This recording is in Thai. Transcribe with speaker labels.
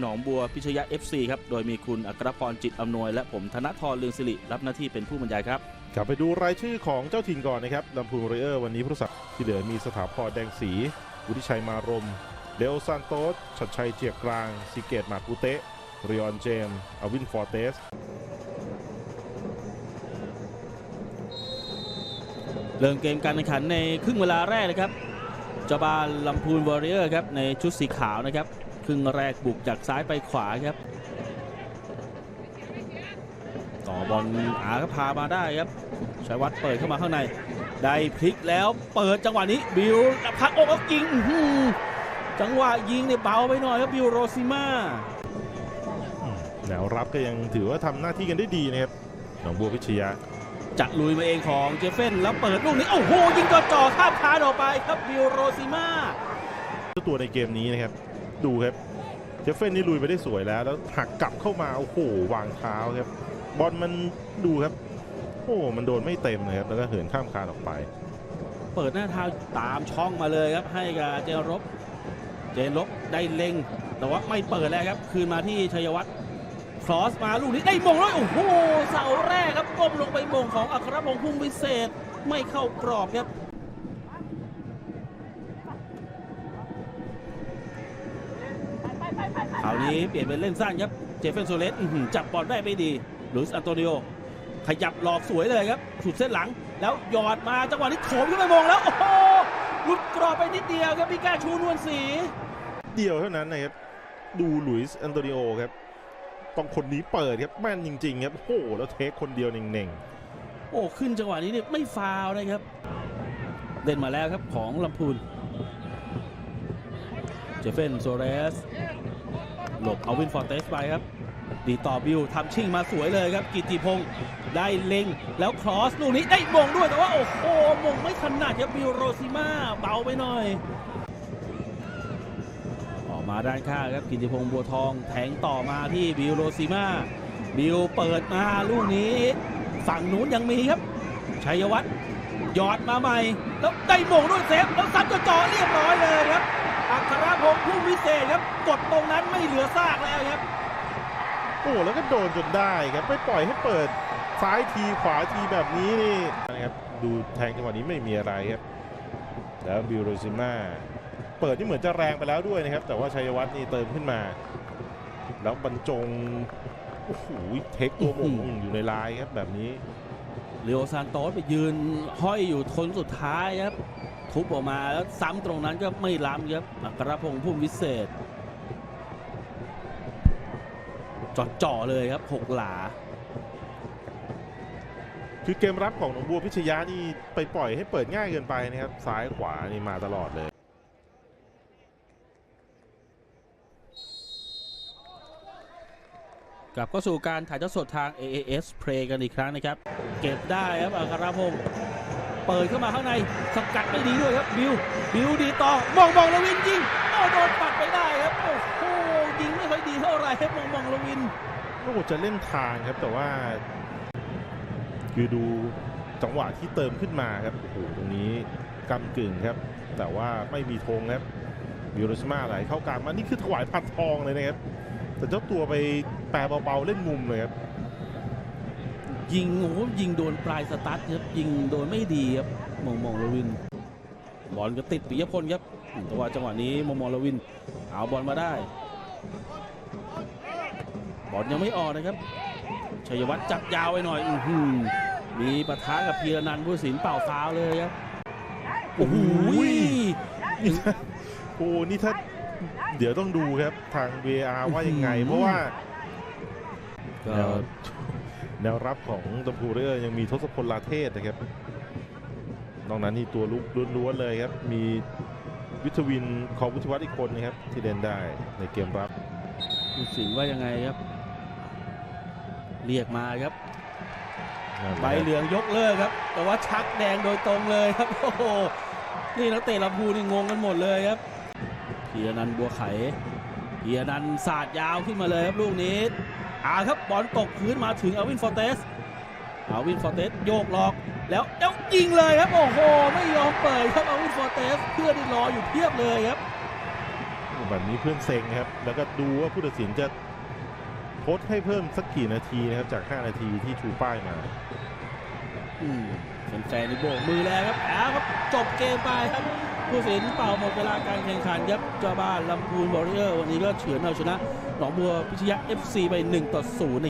Speaker 1: หนองบัวพิชยะ FC ครับ โดยมีคุณอัครพรจิตอำนวย และผมธนทรเลืองสิริรับหน้าที่เป็นผู้บรรยายครับ
Speaker 2: กลับไปดูรายชื่อของเจ้าถิ่นก่อนนะครับลำพูนเรเออร์วันนี้ผู้รักษาที่เหลือมีสถาพรแดงศรีวุฒิชัยมารมเลโอซานโตสชัดชัยเจียบกลางซิเกตมาปูเตะเรียนเจมส์อวินฟอร์เตส
Speaker 1: เริ่มเกมการแข่งขันในครึ่งเวลาแรกนะครับเจ้าบ้านลำพูนวอริเออร์ครับในชุดสีขาวนะครับ ครึ่งแรกบุกจากซ้ายไปขวาครับ ต่อบอลอาก็พามาได้ครับชัยวัฒน์เปิดเข้ามาข้างใน ได้พลิกแล้วเปิดจังหวะนี้บิวพักอกแล้วยิงอื้อหือจังหวะยิงเนี่ยเบาไปหน่อยครับบิวโรซิมา
Speaker 2: แนวรับก็ยังถือว่าทำหน้าที่กันได้ดีนะครับหนองบัวพิชยะ
Speaker 1: จะลุยมาเองของเจฟเฟนแล้วเปิดลูกนี้ โอ้โห ยิงจ่อๆข้ามคานออกไปครับบิวโรซิมา
Speaker 2: เจ้าตัวในเกมนี้นะครับ ดูครับเจฟเฟนนี่ลุยไปได้สวยแล้ว แล้วหักกลับเข้ามาโอ้โหวางเท้าครับบอลมันดูครับ โอ้มันโดนไม่เต็มเลยครับแล้วก็เหินข้ามคานออกไป
Speaker 1: เปิดหน้าเท้าตามช่องมาเลยครับ ให้กับเจนรบ เจนรบได้เล็ง แต่ว่าไม่เปิดแล้วครับ คืนมาที่ชัยวัฒน์ครอสมาลูกนี้ได้มงแล้วโอ้โหเสาแรกครับก้มลงไปมงของอัครพงษ์พุ่มวิเศษไม่เข้ากรอบครับ คราว นี้เปลี่ยนเป็นเล่นสั้นครับเจฟเฟนโซเลสอื้อหือจับบอลได้ไม่ดีลุยส์อันโตนิโอขยับหลอกสวยเลยครับสุดเส้นหลัง แล้วหยอดมาจังหวะนี้โถมขึ้นไปมงแล้วโอ้โหหลุดกรอบไปนิดเดียวครับพี่แก้ชูนวลศรี
Speaker 2: เดียวเท่านั้นนะครับดูหลุยส์อันโตนิโอครับต้องคนนี้เปิดครับแม่นจริงๆครับโอ้โหแล้วเทคคนเดียวเน่ง
Speaker 1: โอ้ขึ้นจังหวะนี้เนี่ยไม่ฟาวล์นะครับเล่นมาแล้วครับของลำพูนเจฟเฟนโซเรส หลบเอาวินฟอร์เตสไปครับ ดีต่อบิวทำชิ่งมาสวยเลยครับ กิติพงศ์ได้เล็ง แล้วครอสลูกนี้ได้มงด้วย แต่ว่า โอ้โหมงไม่ถนัดครับบิวโรซิมาเบาไปหน่อย ออกมาด้านข้างครับ กิติพงศ์บัวทองแทงต่อมาที่บิวโรซิมาบิวเปิดมาลูกนี้ ฝั่งนู้นยังมีครับชัยวัฒน์หยอดมาใหม่ แล้วได้มงด้วยเซฟแล้วซัดจ่อเรียบร้อยเลย ครับอัครพงศ์ผู้วิเศษครับกดตรงนั้นไม่เหลือซากแล้วครับ
Speaker 2: ๆโอ้แล้วก็โดนจนได้ครับไม่ปล่อยให้เปิดซ้ายทีขวาทีแบบนี้นี่นะครับดูแทงจังหวะนี้ไม่มีอะไรครับ แล้วบิวโรซิมาเปิดนี่เหมือนจะแรงไปแล้วด้วยนะครับ แต่ว่าชัยวัฒน์นี่เติมขึ้นมา แล้วบรรจงโอ้โหเทคตัวมงอยู่ในลายครับแบบนี้
Speaker 1: เรียวซานโตสไปยืนห้อยอยู่ทนสุดท้ายครับ ทุบออกมาแล้วซ้ำตรงนั้นก็ไม่ล้ำครับอัครพงศ์ผู้วิเศษจ่อๆเลยครับหกหลา
Speaker 2: คือเกมรับของหนองบัวพิชยานี่ไปปล่อยให้เปิดง่ายเกินไปนะครับ ซ้ายขวานี่มาตลอดเลย
Speaker 1: กลับเข้าสู่การถ่ายทอดสดทาง AAS Play กันอีกครั้งนะครับ เก็บได้ครับอัครพงศ์ เปิดเข้ามาข้างในสกัดไม่ดีด้วยครับบิวบิวดีต่อมองมองลวินยิงโอ้โดนปัดไปได้ครับโอ้โหยิงไม่ค่อยดีเท่าไหร่ครับมองมองลวิน
Speaker 2: ก็จะเล่นทางครับแต่ว่า คือดูจังหวะที่เติมขึ้นมาครับโอ้โหตรงนี้กำกึ่งครับ แต่ว่าไม่มีธงครับวิโรสมาไหลเข้ากลางมานี่คือถวายพัดทองเลยนะครับแต่เจ้าตัวไปแปรเบาๆเล่นมุมเลยครับ
Speaker 1: ยิงโอ้ยิงโดนปลายสตาร์ทครับยิงโดนไม่ดีครับมองมองลวิน บอลก็ติดปิยพลครับแต่ว่าจังหวะนี้มองมองลวิน เอาบอลมาได้ บอลยังไม่ออกนะครับชัยวัฒน์จับยาวไปหน่อยอือหือมีปะทะกับพีรนันท์ผู้สินเป่าฟาวเลยครับโอ้โห
Speaker 2: โอ้นี่ถ้าเดี๋ยวต้องดูครับทาง VR ว่ายังไง เพราะว่า
Speaker 1: ก็
Speaker 2: แนวแนวรับของตัมพูเรอร์ยังมีทศพลลาเทศนะครับ นอกนั้นนี่ตัวลุกล้วนๆเลยครับ มีวิทวินของวิทยวัฒน์อีกคนนะครับ ที่เล่นได้ในเกมรับ
Speaker 1: ผู้สินว่ายังไงครับ เรียกมาครับใบเหลืองยกเลิกครับ แต่ว่าชักแดงโดยตรงเลยครับโอ้โหนี่นักเตะลำพูนนี่งงกันหมดเลยครับเพียนันท์บัวไขเพียนันท์สาดยาวขึ้นมาเลยครับลูกนี้ อาครับบอลตกพื้นมาถึงอาวินฟอร์เตสอาวินฟอร์เตสโยกหลอกแล้วแล้วยิงเลยครับโอ้โหไม่ยอมเปิดครับอาวินฟอร์เตสเพื่อนที่รออยู่เพียบเลยครับ
Speaker 2: โอ้โหแบบนี้เพื่อนเซ็งครับ แล้วก็ดูว่าผู้ตัดสินจะโค้ดให้เพิ่มสักกี่นาทีนะครับจาก 5 นาทีที่ชูป้ายมา
Speaker 1: อืมแฟนๆนี่โบกมือแล้วครับเอาครับจบเกมไปครับ ผู้สินเป่าหมดเวลาการแข่งขันยับเจ้าบ้านลำพูนบอริเออร์วันนี้ก็เฉือนเอาชนะหนองบัวพิชยะ FC ไป1ต่อ0